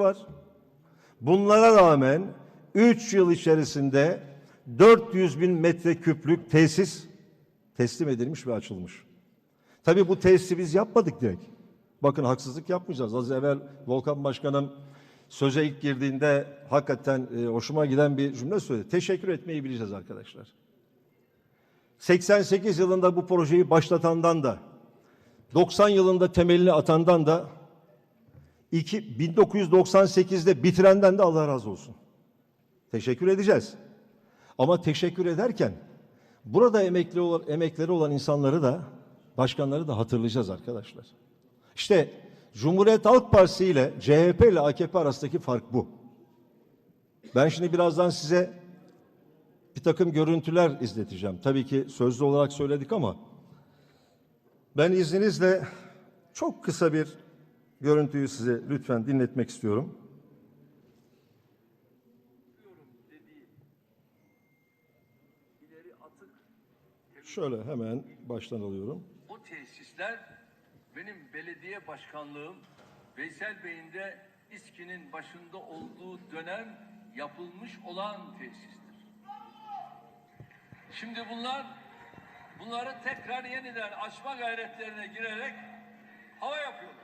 var. Bunlara rağmen 3 yıl içerisinde 400 bin metreküplük tesis teslim edilmiş ve açılmış. Tabii bu tesisi biz yapmadık direkt. Bakın haksızlık yapmayacağız. Az evvel Volkan Başkanım söze ilk girdiğinde hakikaten e, hoşuma giden bir cümle söyledi. Teşekkür etmeyi bileceğiz arkadaşlar. 88 yılında bu projeyi başlatandan da 90 yılında temelini atandan da iki- 1998'de bitirenden de Allah razı olsun. Teşekkür edeceğiz. Ama teşekkür ederken burada emekli olan, emekleri olan insanları da başkanları da hatırlayacağız arkadaşlar. İşte Cumhuriyet Halk Partisi ile CHP ile AKP arasındaki fark bu. Ben şimdi birazdan size bir takım görüntüler izleteceğim. Tabii ki sözlü olarak söyledik ama ben izninizle çok kısa bir görüntüyü size lütfen dinletmek istiyorum. Şöyle hemen baştan alıyorum. O tesisler benim belediye başkanlığım Veysel Bey'in de İSKİ'nin başında olduğu dönem yapılmış olan tesistir. Şimdi bunlar bunları tekrar yeniden açma gayretlerine girerek hava yapıyorlar.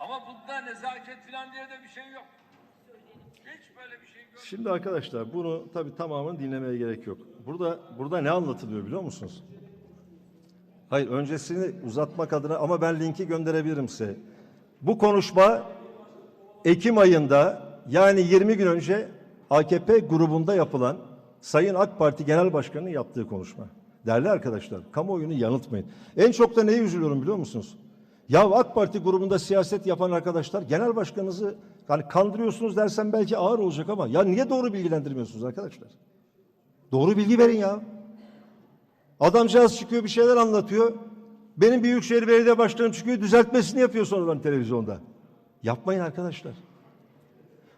Ama bunda nezaket falan diye de bir şey yok. Hiç böyle bir şey görmedim. Şimdi arkadaşlar bunu tabii tamamını dinlemeye gerek yok. Burada burada ne anlatılıyor biliyor musunuz? Hayır öncesini uzatmak adına ama ben linki gönderebilirim size. Bu konuşma Ekim ayında yani 20 gün önce AKP grubunda yapılan Sayın AK Parti Genel Başkanı'nın yaptığı konuşma. Değerli arkadaşlar, kamuoyunu yanıltmayın. En çok da neye üzülüyorum biliyor musunuz? Ya AK Parti grubunda siyaset yapan arkadaşlar genel başkanınızı hani kandırıyorsunuz dersen belki ağır olacak ama ya niye doğru bilgilendirmiyorsunuz arkadaşlar? Doğru bilgi verin ya. Adamcağız çıkıyor bir şeyler anlatıyor. Benim Büyükşehir Belediye Başkanım çıkıyor düzeltmesini yapıyor sonradan televizyonda. Yapmayın arkadaşlar.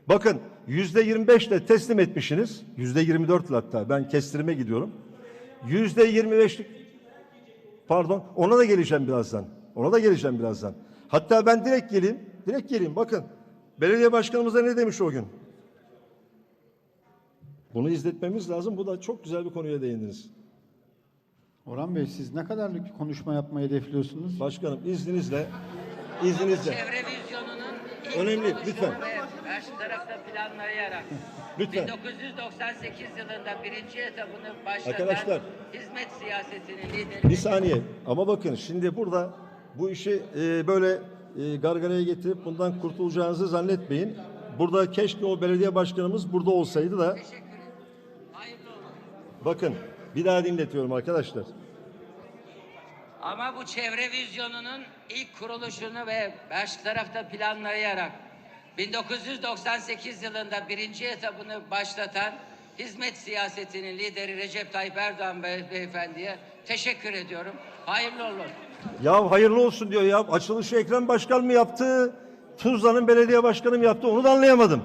Bakın yüzde 25 ile teslim etmişsiniz. Yüzde 24 ile hatta ben kestirime gidiyorum. Yüzde 25'lik pardon ona da geleceğim birazdan. Ona da geleceğim birazdan. Hatta ben direkt geleyim. Direkt geleyim bakın. Belediye başkanımız da ne demiş o gün? Bunu izletmemiz lazım. Bu da çok güzel bir konuya değindiniz. Orhan Bey siz ne kadarlık bir konuşma yapmayı hedefliyorsunuz? Başkanım izninizle izninizle Çevre vizyonunun ilk Önemli, lütfen. karşı tarafta planlayarak Lütfen. 1998 yılında birinci etabını başlatan Arkadaşlar. hizmet siyasetinin lideri bir saniye ama bakın şimdi burada bu işi e, böyle e, gargaraya getirip bundan kurtulacağınızı zannetmeyin. Burada keşke o belediye başkanımız burada olsaydı da bakın bir daha dinletiyorum arkadaşlar. Ama bu çevre vizyonunun ilk kuruluşunu ve karşı tarafta planlayarak 1998 yılında birinci etabını başlatan hizmet siyasetinin lideri Recep Tayyip Erdoğan Bey, beyefendiye teşekkür ediyorum. Hayırlı olsun. Ya hayırlı olsun diyor ya. Açılışı Ekrem Başkan mı yaptı? Tuzla'nın belediye başkanı mı yaptı? Onu da anlayamadım.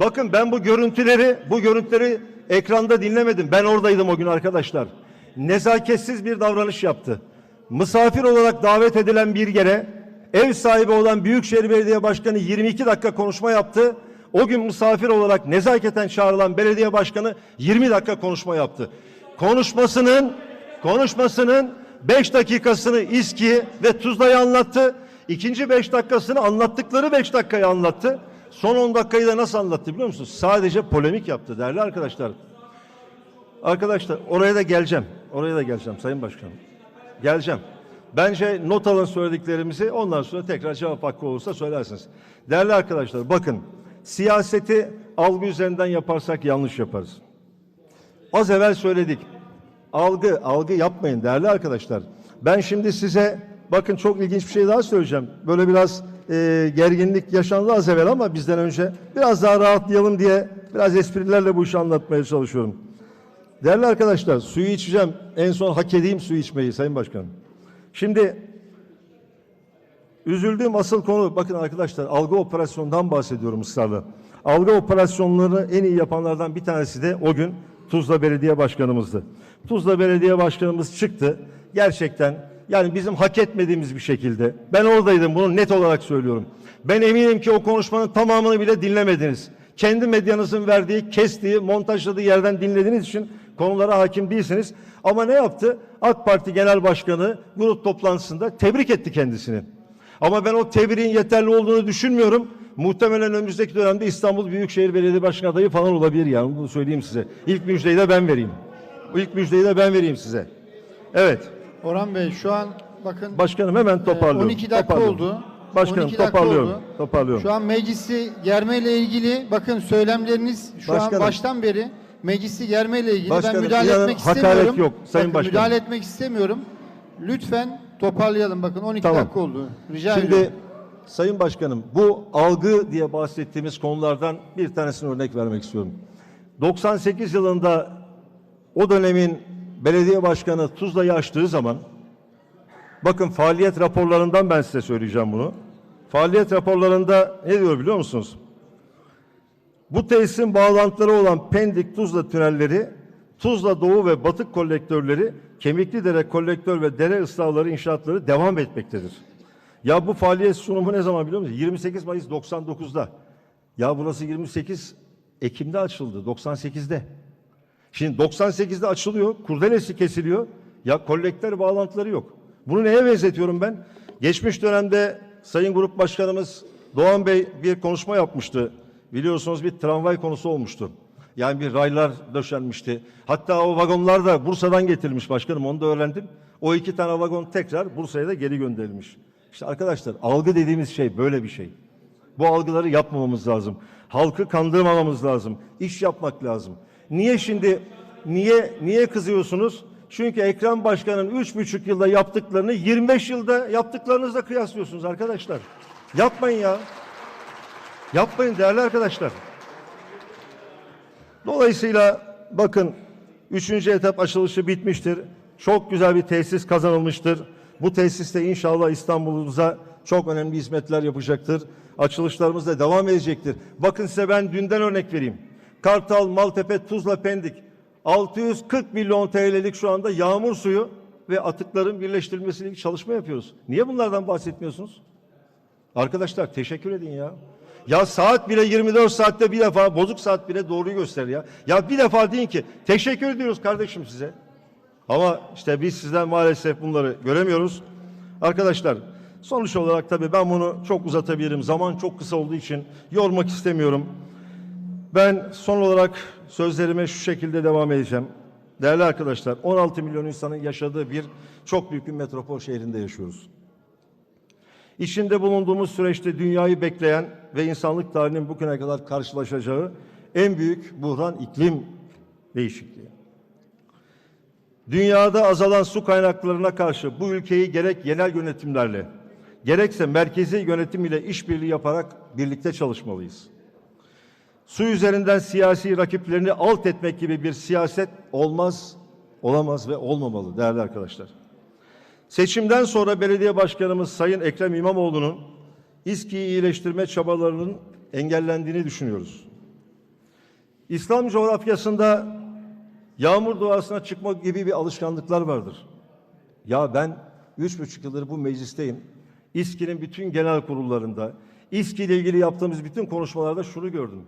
Bakın ben bu görüntüleri, bu görüntüleri ekranda dinlemedim. Ben oradaydım o gün arkadaşlar. Nezaketsiz bir davranış yaptı. Misafir olarak davet edilen bir yere ev sahibi olan Büyükşehir Belediye Başkanı 22 dakika konuşma yaptı. O gün misafir olarak nezaketen çağrılan belediye başkanı 20 dakika konuşma yaptı. Konuşmasının konuşmasının 5 dakikasını İSKİ ve Tuzla'ya anlattı. İkinci 5 dakikasını anlattıkları 5 dakikayı anlattı. Son 10 dakikayı da nasıl anlattı biliyor musunuz? Sadece polemik yaptı değerli arkadaşlar. Arkadaşlar oraya da geleceğim. Oraya da geleceğim Sayın Başkanım. Geleceğim. Bence not alın söylediklerimizi ondan sonra tekrar cevap hakkı olursa söylersiniz. Değerli arkadaşlar bakın siyaseti algı üzerinden yaparsak yanlış yaparız. Az evvel söyledik. Algı, algı yapmayın değerli arkadaşlar. Ben şimdi size bakın çok ilginç bir şey daha söyleyeceğim. Böyle biraz e, gerginlik yaşandı az evvel ama bizden önce biraz daha rahatlayalım diye biraz esprilerle bu işi anlatmaya çalışıyorum. Değerli arkadaşlar suyu içeceğim. En son hak edeyim suyu içmeyi Sayın Başkanım. Şimdi Üzüldüğüm asıl konu bakın arkadaşlar algı operasyonundan bahsediyorum ısrarla. Algı operasyonlarını en iyi yapanlardan bir tanesi de o gün Tuzla Belediye Başkanımızdı. Tuzla Belediye Başkanımız çıktı. Gerçekten yani bizim hak etmediğimiz bir şekilde. Ben oradaydım bunu net olarak söylüyorum. Ben eminim ki o konuşmanın tamamını bile dinlemediniz. Kendi medyanızın verdiği, kestiği, montajladığı yerden dinlediğiniz için konulara hakim değilsiniz. Ama ne yaptı? AK Parti Genel Başkanı grup toplantısında tebrik etti kendisini. Ama ben o tebriğin yeterli olduğunu düşünmüyorum. Muhtemelen önümüzdeki dönemde İstanbul Büyükşehir Belediye Başkanı adayı falan olabilir yani bunu söyleyeyim size. İlk müjdeyi de ben vereyim. İlk müjdeyi de ben vereyim size. Evet. Orhan Bey şu an bakın Başkanım hemen toparlıyorum. 12 dakika Toparlıyorum. oldu. Başkanım 12 dakika toparlıyorum. oldu. Toparlıyorum. Şu an meclisi germeyle ilgili bakın söylemleriniz şu Başkanım. an baştan beri meclisi germeyle ilgili Başkanım, ben müdahale etmek hakaret istemiyorum. yok, Sayın Bakın, Başkanım. Müdahale etmek istemiyorum. Lütfen toparlayalım bakın 12 Tamam. dakika oldu. Rica Şimdi ediyorum. Sayın Başkanım bu algı diye bahsettiğimiz konulardan bir tanesini örnek vermek istiyorum. 98 yılında o dönemin belediye başkanı Tuzla'yı açtığı zaman bakın faaliyet raporlarından ben size söyleyeceğim bunu. Faaliyet raporlarında ne diyor biliyor musunuz? Bu tesisin bağlantıları olan Pendik Tuzla tünelleri, Tuzla Doğu ve Batık kolektörleri, Kemikli kolektör ve dere ıslahları inşaatları devam etmektedir. Ya bu faaliyet sunumu ne zaman biliyor musunuz? 28 Mayıs 99'da. Ya burası 28 Ekim'de açıldı, 98'de. Şimdi 98'de açılıyor, kurdelesi kesiliyor. Ya kolektör bağlantıları yok. Bunu neye benzetiyorum ben? Geçmiş dönemde Sayın Grup Başkanımız Doğan Bey bir konuşma yapmıştı. Biliyorsunuz bir tramvay konusu olmuştu. Yani bir raylar döşenmişti. Hatta o vagonlar da Bursa'dan getirilmiş başkanım onu da öğrendim. O iki tane vagon tekrar Bursa'ya da geri gönderilmiş. İşte arkadaşlar algı dediğimiz şey böyle bir şey. Bu algıları yapmamamız lazım. Halkı kandırmamamız lazım. İş yapmak lazım. Niye şimdi niye niye kızıyorsunuz? Çünkü Ekrem Başkan'ın üç buçuk yılda yaptıklarını 25 yılda yaptıklarınızla kıyaslıyorsunuz arkadaşlar. Yapmayın ya. Yapmayın değerli arkadaşlar. Dolayısıyla bakın üçüncü etap açılışı bitmiştir. Çok güzel bir tesis kazanılmıştır. Bu tesiste inşallah İstanbul'umuza çok önemli hizmetler yapacaktır. Açılışlarımız da devam edecektir. Bakın size ben dünden örnek vereyim. Kartal, Maltepe, Tuzla, Pendik 640 milyon TL'lik şu anda yağmur suyu ve atıkların birleştirilmesiyle ilgili çalışma yapıyoruz. Niye bunlardan bahsetmiyorsunuz? Arkadaşlar teşekkür edin ya. Ya saat bile 24 saatte bir defa bozuk saat bile doğruyu gösterir ya. Ya bir defa deyin ki teşekkür ediyoruz kardeşim size. Ama işte biz sizden maalesef bunları göremiyoruz. Arkadaşlar sonuç olarak tabii ben bunu çok uzatabilirim. Zaman çok kısa olduğu için yormak istemiyorum. Ben son olarak sözlerime şu şekilde devam edeceğim. Değerli arkadaşlar 16 milyon insanın yaşadığı bir çok büyük bir metropol şehrinde yaşıyoruz. İçinde bulunduğumuz süreçte dünyayı bekleyen ve insanlık tarihinin bugüne kadar karşılaşacağı en büyük buhran iklim değişikliği. Dünyada azalan su kaynaklarına karşı bu ülkeyi gerek yerel yönetimlerle gerekse merkezi yönetim ile işbirliği yaparak birlikte çalışmalıyız. Su üzerinden siyasi rakiplerini alt etmek gibi bir siyaset olmaz, olamaz ve olmamalı değerli arkadaşlar. Seçimden sonra belediye başkanımız Sayın Ekrem İmamoğlu'nun İSKİ'yi iyileştirme çabalarının engellendiğini düşünüyoruz. İslam coğrafyasında yağmur duasına çıkmak gibi bir alışkanlıklar vardır. Ya ben üç buçuk yıldır bu meclisteyim. İSKİ'nin bütün genel kurullarında, İSKİ ile ilgili yaptığımız bütün konuşmalarda şunu gördüm.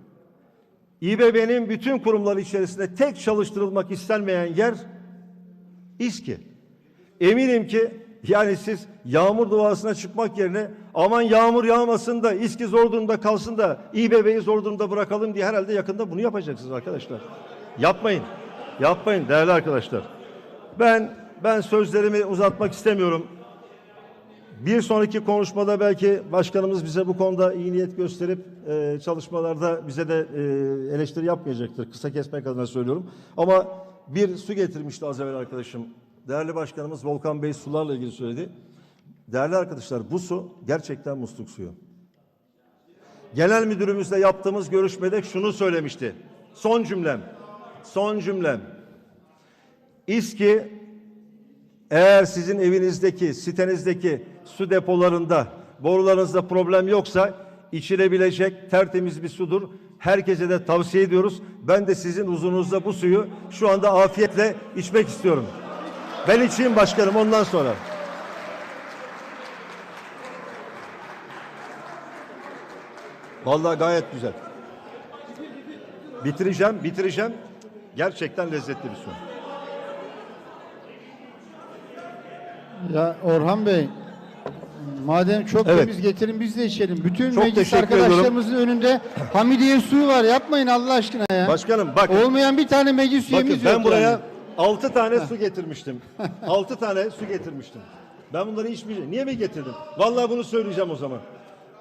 İBB'nin bütün kurumları içerisinde tek çalıştırılmak istenmeyen yer İSKİ. Eminim ki yani siz yağmur duasına çıkmak yerine aman yağmur yağmasın da İSKİ zor durumda kalsın da İBB'yi zor durumda bırakalım diye herhalde yakında bunu yapacaksınız arkadaşlar. Yapmayın. Yapmayın değerli arkadaşlar. Ben ben sözlerimi uzatmak istemiyorum. Bir sonraki konuşmada belki başkanımız bize bu konuda iyi niyet gösterip e, çalışmalarda bize de e, eleştiri yapmayacaktır. Kısa kesmek adına söylüyorum. Ama bir su getirmişti az evvel arkadaşım. Değerli başkanımız Volkan Bey sularla ilgili söyledi. Değerli arkadaşlar bu su gerçekten musluk suyu. Genel müdürümüzle yaptığımız görüşmede şunu söylemişti. Son cümlem. Son cümlem. İSKİ eğer sizin evinizdeki, sitenizdeki su depolarında, borularınızda problem yoksa içilebilecek tertemiz bir sudur. Herkese de tavsiye ediyoruz. Ben de sizin huzurunuzda bu suyu şu anda afiyetle içmek istiyorum. Ben içeyim başkanım ondan sonra. Vallahi gayet güzel. Bitireceğim, bitireceğim. Gerçekten lezzetli bir su. Ya Orhan Bey, madem çok Evet. temiz getirin biz de içelim. Bütün Çok meclis teşekkür ediyorum. arkadaşlarımızın önünde Hamidiye suyu var. Yapmayın Allah aşkına ya. Başkanım bak. Olmayan bir tane meclis Bakın üyemiz ben yok buraya yani. 6 tane su getirmiştim. 6 tane su getirmiştim. Ben bunları içmeyeceğim. Niye mi getirdim? Vallahi bunu söyleyeceğim o zaman.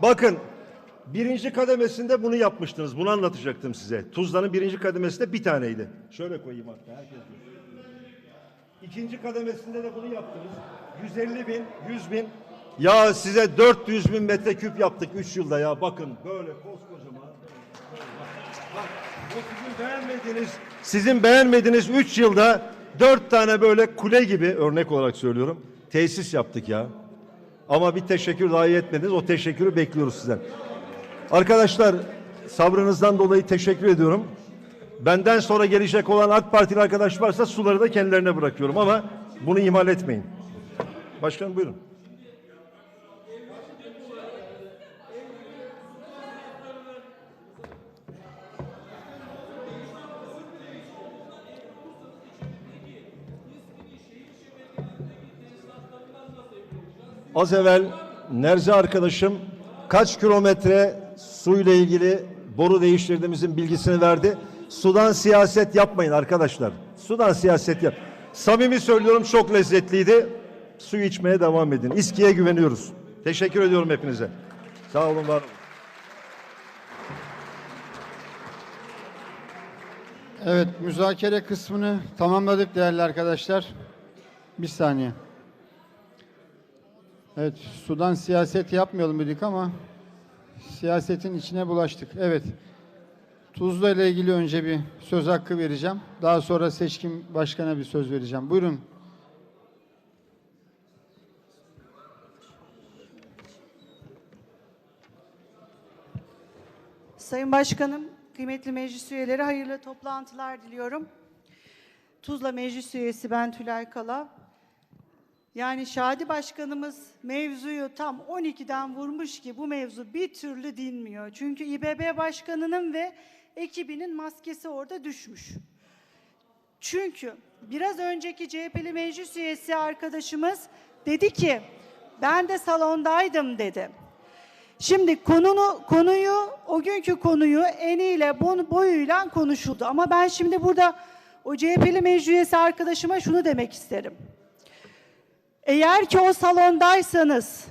Bakın birinci kademesinde bunu yapmıştınız. Bunu anlatacaktım size. Tuzla'nın birinci kademesinde bir taneydi. Şöyle koyayım hatta herkes görsün. İkinci kademesinde de bunu yaptınız. 150 bin, 100 bin. Ya size 400 bin metreküp yaptık 3 yılda ya. Bakın böyle koskocaman. Bak, o sizin beğenmediğiniz, sizin beğenmediğiniz 3 yılda 4 tane böyle kule gibi örnek olarak söylüyorum. Tesis yaptık ya. Ama bir teşekkür dahi etmediniz. O teşekkürü bekliyoruz sizden. Arkadaşlar sabrınızdan dolayı teşekkür ediyorum. Benden sonra gelecek olan AK Partili arkadaş varsa suları da kendilerine bırakıyorum ama bunu ihmal etmeyin. Başkanım buyurun. Az evvel Nerze arkadaşım kaç kilometre suyla ilgili boru değiştirdiğimizin bilgisini verdi. Sudan siyaset yapmayın arkadaşlar. Sudan siyaset yap. Samimi söylüyorum çok lezzetliydi. Suyu içmeye devam edin. İSKİ'ye güveniyoruz. Teşekkür ediyorum hepinize. Sağ olun var olun. Evet, müzakere kısmını tamamladık değerli arkadaşlar. Bir saniye. Evet, sudan siyaset yapmayalım dedik ama siyasetin içine bulaştık. Evet, Tuzla ile ilgili önce bir söz hakkı vereceğim. Daha sonra seçkin başkana bir söz vereceğim. Buyurun. Sayın Başkanım, kıymetli meclis üyeleri hayırlı toplantılar diliyorum. Tuzla Meclis Üyesi ben Tülay Kala. Yani Şadi Başkanımız mevzuyu tam 12'den vurmuş ki bu mevzu bir türlü dinmiyor. Çünkü İBB Başkanı'nın ve ekibinin maskesi orada düşmüş. Çünkü biraz önceki CHP'li meclis üyesi arkadaşımız dedi ki ben de salondaydım dedi. Şimdi konunu konuyu o günkü konuyu eniyle boyuyla konuşuldu. Ama ben şimdi burada o CHP'li meclis üyesi arkadaşıma şunu demek isterim. Eğer ki o salondaysanız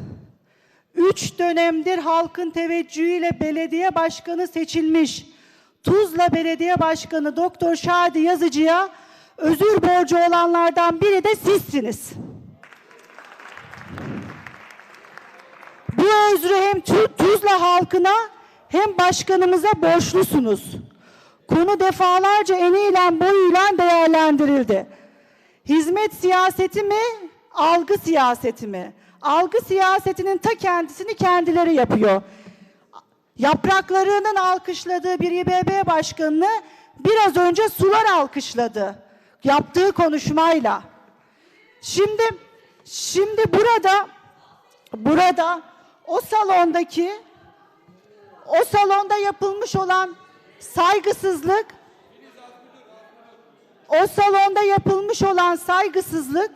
üç dönemdir halkın teveccühüyle belediye başkanı seçilmiş Tuzla Belediye Başkanı Doktor Şadi Yazıcı'ya özür borcu olanlardan biri de sizsiniz. Bu özrü hem Tu- Tuzla halkına hem başkanımıza borçlusunuz. Konu defalarca eniyle boyuyla değerlendirildi. Hizmet siyaseti mi, algı siyaseti mi? Algı siyasetinin ta kendisini kendileri yapıyor. Yapraklarının alkışladığı bir İBB başkanını biraz önce sular alkışladı. Yaptığı konuşmayla. Şimdi şimdi burada burada o salondaki o salonda yapılmış olan saygısızlık o salonda yapılmış olan saygısızlık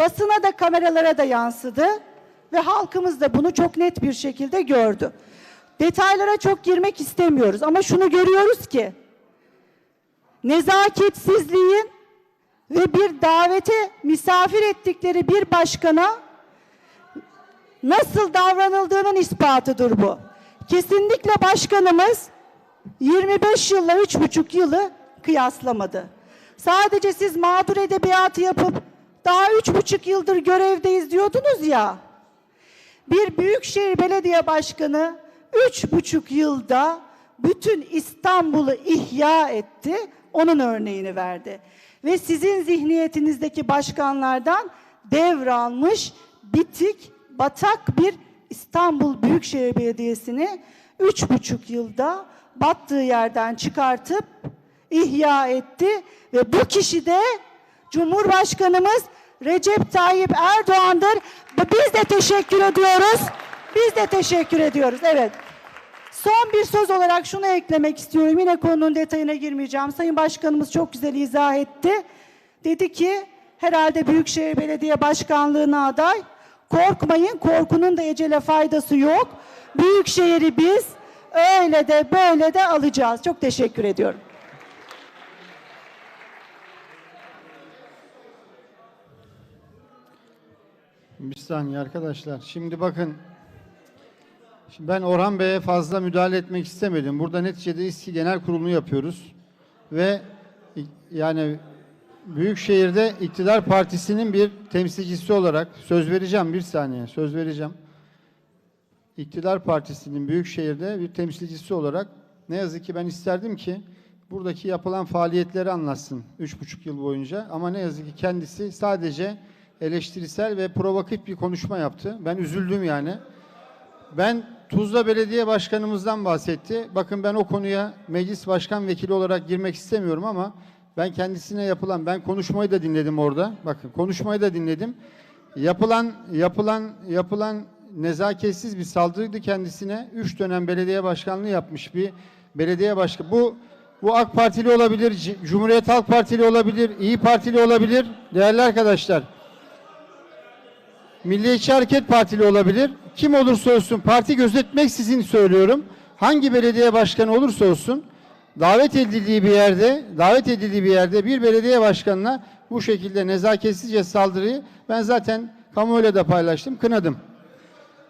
basına da kameralara da yansıdı ve halkımız da bunu çok net bir şekilde gördü. Detaylara çok girmek istemiyoruz ama şunu görüyoruz ki nezaketsizliğin ve bir davete misafir ettikleri bir başkana nasıl davranıldığının ispatıdır bu. Kesinlikle başkanımız 25 yılla 3,5 yılı kıyaslamadı. Sadece siz mağdur edebiyatı yapıp daha üç buçuk yıldır görevdeyiz diyordunuz ya. Bir büyükşehir belediye başkanı üç buçuk yılda bütün İstanbul'u ihya etti. Onun örneğini verdi. Ve sizin zihniyetinizdeki başkanlardan devralmış bitik, batak bir İstanbul Büyükşehir Belediyesi'ni üç buçuk yılda battığı yerden çıkartıp ihya etti ve bu kişi de Cumhurbaşkanımız Recep Tayyip Erdoğan'dır. Biz de teşekkür ediyoruz. Biz de teşekkür ediyoruz. Evet. Son bir söz olarak şunu eklemek istiyorum. Yine konunun detayına girmeyeceğim. Sayın Başkanımız çok güzel izah etti. Dedi ki herhalde Büyükşehir Belediye Başkanlığı'na aday. Korkmayın, korkunun da ecele faydası yok. Büyükşehir'i biz öyle de böyle de alacağız. Çok teşekkür ediyorum. Bir saniye arkadaşlar. Şimdi bakın. Şimdi ben Orhan Bey'e fazla müdahale etmek istemedim. Burada neticede İSKİ Genel Kurulu'nu yapıyoruz. Ve yani Büyükşehir'de iktidar partisinin bir temsilcisi olarak söz vereceğim bir saniye söz vereceğim. İktidar partisinin Büyükşehir'de bir temsilcisi olarak ne yazık ki ben isterdim ki buradaki yapılan faaliyetleri anlatsın üç buçuk yıl boyunca. Ama ne yazık ki kendisi sadece eleştirisel ve provokatif bir konuşma yaptı. Ben üzüldüm yani. Ben Tuzla Belediye Başkanımızdan bahsetti. Bakın ben o konuya meclis başkan vekili olarak girmek istemiyorum ama ben kendisine yapılan, ben konuşmayı da dinledim orada. Bakın konuşmayı da dinledim. Yapılan, yapılan, yapılan nezaketsiz bir saldırıydı kendisine. Üç dönem belediye başkanlığı yapmış bir belediye başkanı. Bu bu AK Partili olabilir, Cumhuriyet Halk Partili olabilir, İyi Partili olabilir. Değerli arkadaşlar, Milliyetçi Hareket Partili olabilir. Kim olursa olsun parti gözetmeksizin söylüyorum. Hangi belediye başkanı olursa olsun davet edildiği bir yerde, davet edildiği bir yerde bir belediye başkanına bu şekilde nezaketsizce saldırıyı ben zaten kamuoyuyla da paylaştım, kınadım.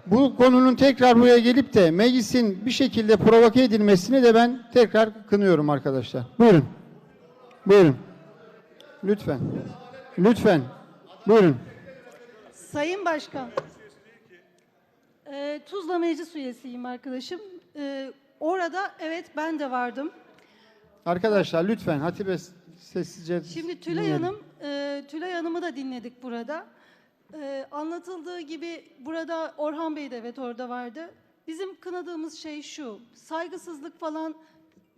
Bu konunun tekrar buraya gelip de meclisin bir şekilde provoke edilmesini de ben tekrar kınıyorum arkadaşlar. Buyurun. Buyurun. Lütfen. Lütfen. Buyurun. Sayın Başkan, Ee, Tuzla Meclis üyesiyim arkadaşım. Ee, orada evet ben de vardım. Arkadaşlar lütfen Hatice sessizce Şimdi Tülay dinleyelim. Hanım, e, Tülay Hanım'ı da dinledik burada. Ee, anlatıldığı gibi burada Orhan Bey de evet orada vardı. Bizim kınadığımız şey şu, saygısızlık falan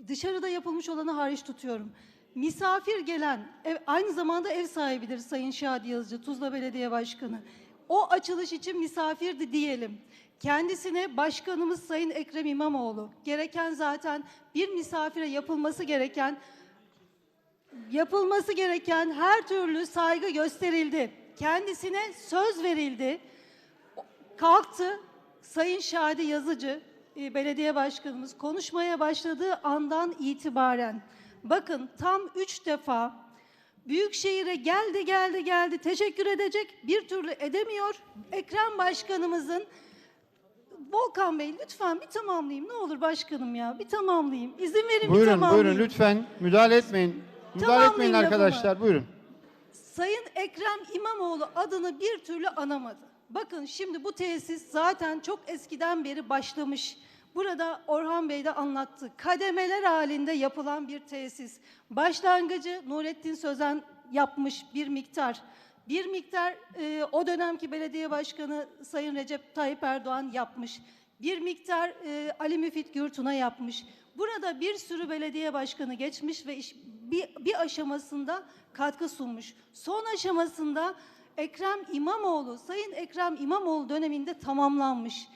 dışarıda yapılmış olanı hariç tutuyorum. Misafir gelen, ev, aynı zamanda ev sahibidir Sayın Şadi Yazıcı, Tuzla Belediye Başkanı. O açılış için misafirdi diyelim. Kendisine başkanımız Sayın Ekrem İmamoğlu, gereken zaten bir misafire yapılması gereken yapılması gereken her türlü saygı gösterildi. Kendisine söz verildi. Kalktı Sayın Şadi Yazıcı, e, belediye başkanımız konuşmaya başladığı andan itibaren bakın tam üç defa Büyükşehir'e geldi geldi geldi teşekkür edecek bir türlü edemiyor. Ekrem Başkanımızın Volkan Bey lütfen bir tamamlayayım ne olur başkanım ya bir tamamlayayım. İzin verin bir Buyurun tamamlayayım. buyurun lütfen müdahale etmeyin. Müdahale etmeyin lafımı. arkadaşlar buyurun. Sayın Ekrem İmamoğlu adını bir türlü anamadı. Bakın şimdi bu tesis zaten çok eskiden beri başlamış. Burada Orhan Bey de anlattı. Kademeler halinde yapılan bir tesis. Başlangıcı Nurettin Sözen yapmış bir miktar. Bir miktar e, o dönemki belediye başkanı Sayın Recep Tayyip Erdoğan yapmış. Bir miktar e, Ali Müfit Gürtun'a yapmış. Burada bir sürü belediye başkanı geçmiş ve iş, bir, bir aşamasında katkı sunmuş. Son aşamasında Ekrem İmamoğlu, Sayın Ekrem İmamoğlu döneminde tamamlanmış.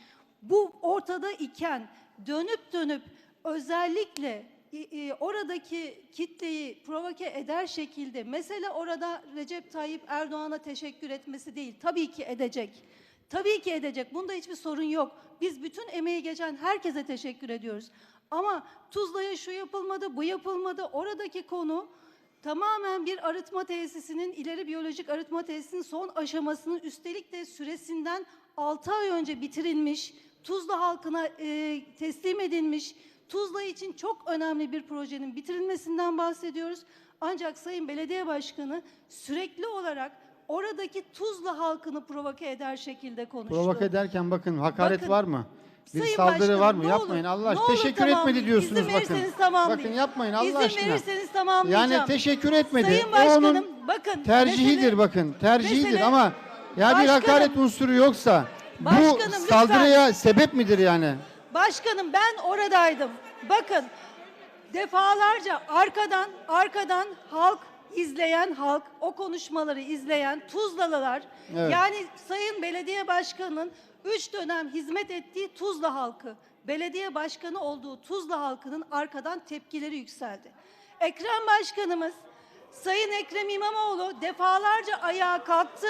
Bu ortada iken dönüp dönüp özellikle e, oradaki kitleyi provoke eder şekilde mesela orada Recep Tayyip Erdoğan'a teşekkür etmesi değil tabii ki edecek. Tabii ki edecek. Bunda hiçbir sorun yok. Biz bütün emeği geçen herkese teşekkür ediyoruz. Ama Tuzla'ya şu yapılmadı, bu yapılmadı. Oradaki konu tamamen bir arıtma tesisinin, ileri biyolojik arıtma tesisinin son aşamasının üstelik de süresinden 6 ay önce bitirilmiş, Tuzla halkına e, teslim edilmiş, Tuzla için çok önemli bir projenin bitirilmesinden bahsediyoruz. Ancak Sayın Belediye Başkanı sürekli olarak oradaki Tuzla halkını provoke eder şekilde konuştu. Provoke ederken bakın hakaret Bakın, var mı? Bir Sayın saldırı Başkanım, var mı? ne yapmayın olur, Allah aşkına. Teşekkür tamamlayın. etmedi diyorsunuz İzin bakın. Bakın yapmayın Allah İzin aşkına. verirseniz tamamlayacağım. Yani teşekkür etmedi. Sayın O Başkanım onun bakın. tercihidir mesele- bakın. Tercihidir mesele- ama ya bir hakaret unsuru yoksa Başkanım, bu lütfen. saldırıya sebep midir yani? Başkanım ben oradaydım. Bakın defalarca arkadan arkadan halk izleyen halk, o konuşmaları izleyen Tuzlalılar, Evet. yani Sayın Belediye Başkanı'nın üç dönem hizmet ettiği Tuzla halkı belediye başkanı olduğu Tuzla halkının arkadan tepkileri yükseldi. Ekrem Başkanımız Sayın Ekrem İmamoğlu defalarca ayağa kalktı.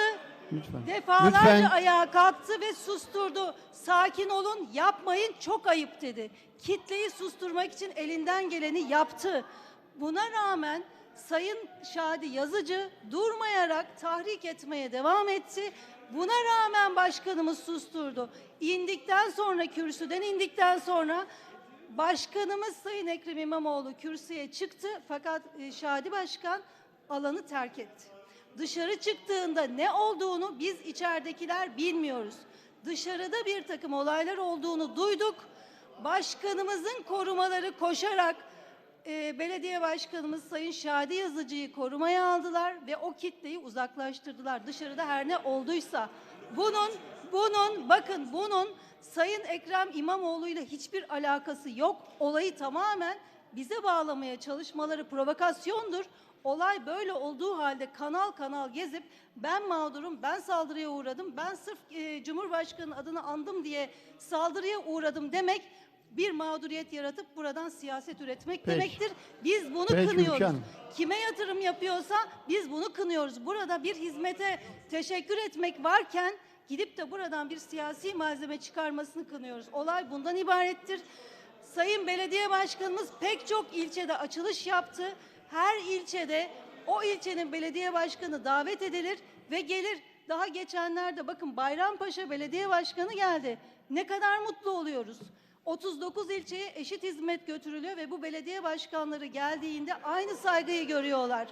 Lütfen. Defalarca Lütfen. ayağa kalktı ve susturdu. Sakin olun, yapmayın, çok ayıp dedi. Kitleyi susturmak için elinden geleni yaptı. Buna rağmen Sayın Şadi Yazıcı durmayarak tahrik etmeye devam etti. Buna rağmen başkanımız susturdu. İndikten sonra kürsüden indikten sonra Başkanımız Sayın Ekrem İmamoğlu kürsüye çıktı fakat e, Şadi Başkan alanı terk etti. Dışarı çıktığında ne olduğunu biz içeridekiler bilmiyoruz. Dışarıda bir takım olaylar olduğunu duyduk. Başkanımızın korumaları koşarak e, belediye başkanımız Sayın Şadi Yazıcı'yı korumaya aldılar ve o kitleyi uzaklaştırdılar. Dışarıda her ne olduysa bunun bunun bakın bunun Sayın Ekrem İmamoğlu ile hiçbir alakası yok. Olayı tamamen bize bağlamaya çalışmaları provokasyondur. Olay böyle olduğu halde kanal kanal gezip ben mağdurum, ben saldırıya uğradım, ben sırf e, Cumhurbaşkanı adını andım diye saldırıya uğradım demek bir mağduriyet yaratıp buradan siyaset üretmek Peki. demektir. Biz bunu Peki, kınıyoruz. Ülke Hanım. Kime yatırım yapıyorsa biz bunu kınıyoruz. Burada bir hizmete teşekkür etmek varken gidip de buradan bir siyasi malzeme çıkarmasını kınıyoruz. Olay bundan ibarettir. Sayın Belediye Başkanımız pek çok ilçede açılış yaptı. Her ilçede o ilçenin belediye başkanı davet edilir ve gelir. Daha geçenlerde bakın Bayrampaşa Belediye Başkanı geldi. Ne kadar mutlu oluyoruz. 39 ilçeye eşit hizmet götürülüyor ve bu belediye başkanları geldiğinde aynı saygıyı görüyorlar.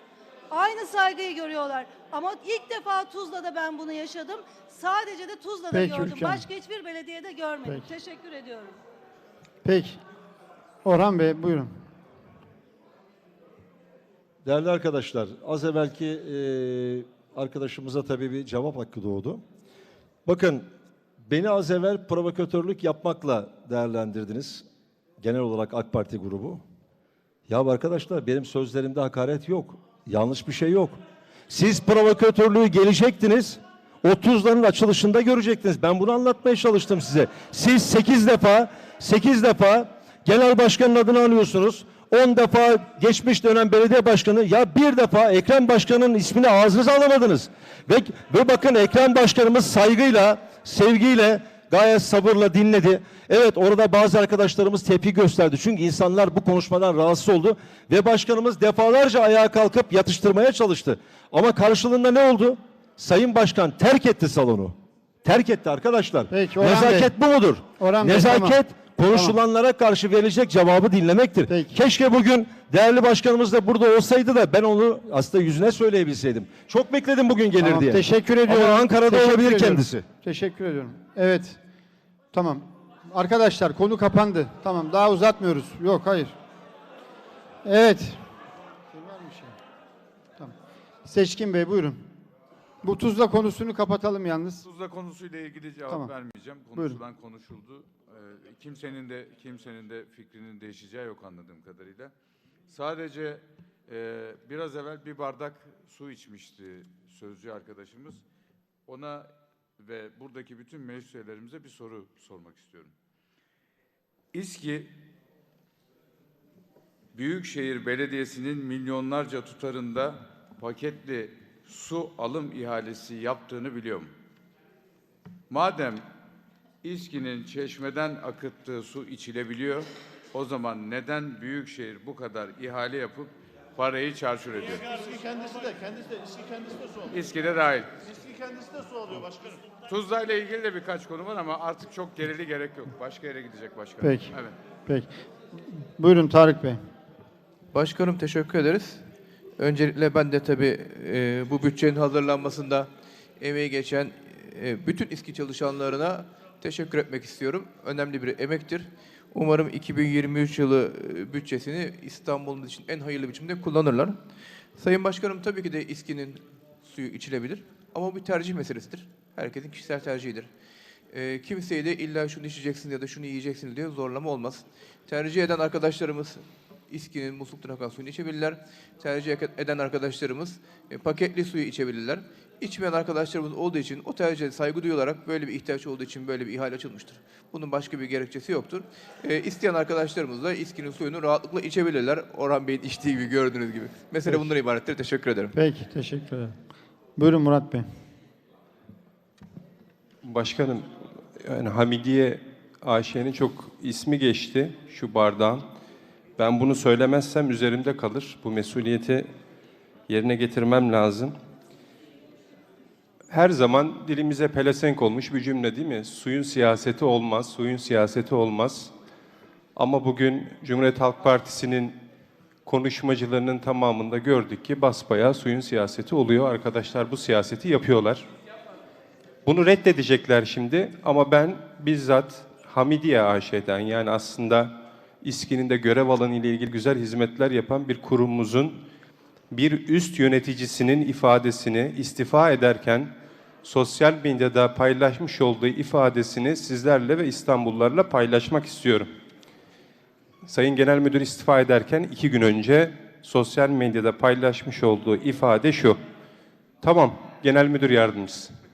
Aynı saygıyı görüyorlar. Ama ilk defa Tuzla'da ben bunu yaşadım. Sadece de Tuzla'da Peki, gördüm. Ülke Hanım. Başka hiçbir belediyede görmedim. Peki. Teşekkür ediyorum. Peki. Orhan Bey buyurun. Değerli arkadaşlar, az evvelki e, arkadaşımıza tabii bir cevap hakkı doğdu. Bakın, beni az evvel provokatörlük yapmakla değerlendirdiniz. Genel olarak AK Parti grubu. Ya arkadaşlar benim sözlerimde hakaret yok. Yanlış bir şey yok. Siz provokatörlüğü gelecektiniz. 30'ların açılışında görecektiniz. Ben bunu anlatmaya çalıştım size. Siz 8 defa 8 defa genel başkanın adını anıyorsunuz. 10 defa geçmiş dönem belediye başkanı ya bir defa Ekrem Başkan'ın ismini ağzınıza alamadınız. Ve, ve bakın Ekrem Başkanımız saygıyla, sevgiyle gayet sabırla dinledi. Evet orada bazı arkadaşlarımız tepki gösterdi. Çünkü insanlar bu konuşmadan rahatsız oldu. Ve başkanımız defalarca ayağa kalkıp yatıştırmaya çalıştı. Ama karşılığında ne oldu? Sayın Başkan terk etti salonu. Terk etti arkadaşlar. Peki, Orhan Nezaket bu mudur? Orhan Bey, Nezaket tamam. Konuşulanlara karşı verilecek cevabı dinlemektir. Peki. Keşke bugün değerli başkanımız da burada olsaydı da ben onu aslında yüzüne söyleyebilseydim. Çok bekledim bugün gelir Tamam, diye. Teşekkür ediyorum. Ama Ankara'da Teşekkür olabilir ediyorum. kendisi. Teşekkür ediyorum. Evet. Tamam. Arkadaşlar konu kapandı. Tamam daha uzatmıyoruz. Yok hayır. Evet. Var mı bir şey? Tamam. Seçkin Bey buyurun. Bu tuzla konusunu kapatalım yalnız. Tuzla konusuyla ilgili cevap Tamam. vermeyeceğim. Buyurun. Konuşulan konuşuldu. Ee, kimsenin de kimsenin de fikrinin değişeceği yok anladığım kadarıyla. Sadece e, biraz evvel bir bardak su içmişti sözcü arkadaşımız. Ona ve buradaki bütün meclis üyelerimize bir soru sormak istiyorum. İSKİ Büyükşehir Belediyesi'nin milyonlarca tutarında paketli su alım ihalesi yaptığını biliyor mu? Madem İSKİ'nin çeşmeden akıttığı su içilebiliyor, o zaman neden Büyükşehir bu kadar ihale yapıp parayı çarçur ediyor? İSKİ kendisi de, kendisi de, İSKİ kendisi de su alıyor. İSKİ'de dahil. İSKİ kendisi de su alıyor başkanım. Tuzla ile ilgili de birkaç konu var ama artık çok gerili gerek yok. Başka yere gidecek başkanım. Peki. Evet. Peki. Buyurun Tarık Bey. Başkanım teşekkür ederiz. Öncelikle ben de tabii e, bu bütçenin hazırlanmasında emeği geçen e, bütün İSKİ çalışanlarına teşekkür etmek istiyorum. Önemli bir emektir. Umarım 2023 yılı e, bütçesini İstanbul'un için en hayırlı biçimde kullanırlar. Sayın Başkanım tabii ki de İSKİ'nin suyu içilebilir ama bu tercih meselesidir. Herkesin kişisel tercihidir. E, kimseyi de illa şunu içeceksin ya da şunu yiyeceksin diye zorlama olmaz. Tercih eden arkadaşlarımız İSKİ'nin musluktan akan suyunu içebilirler. Tercih eden arkadaşlarımız e, paketli suyu içebilirler. İçmeyen arkadaşlarımız olduğu için o tercihe saygı duyularak böyle bir ihtiyaç olduğu için böyle bir ihale açılmıştır. Bunun başka bir gerekçesi yoktur. E, isteyen arkadaşlarımız da İSKİ'nin suyunu rahatlıkla içebilirler. Orhan Bey'in içtiği gibi gördüğünüz gibi. Mesele bundan ibarettir. Teşekkür ederim. Peki, teşekkür ederim. Buyurun Murat Bey. Başkanım, yani Hamidiye AŞ'nin çok ismi geçti şu bardağın. Ben bunu söylemezsem üzerimde kalır. Bu mesuliyeti yerine getirmem lazım. Her zaman dilimize pelesenk olmuş bir cümle değil mi? Suyun siyaseti olmaz, suyun siyaseti olmaz. Ama bugün Cumhuriyet Halk Partisi'nin konuşmacılarının tamamında gördük ki basbayağı suyun siyaseti oluyor. Arkadaşlar bu siyaseti yapıyorlar. Bunu reddedecekler şimdi ama ben bizzat Hamidiye AŞ'den yani aslında İSKİ'nin de görev alanı ile ilgili güzel hizmetler yapan bir kurumumuzun bir üst yöneticisinin ifadesini istifa ederken sosyal medyada paylaşmış olduğu ifadesini sizlerle ve İstanbullularla paylaşmak istiyorum. Sayın Genel Müdür istifa ederken iki gün önce sosyal medyada paylaşmış olduğu ifade şu. Tamam, Genel Müdür Yardımcısı.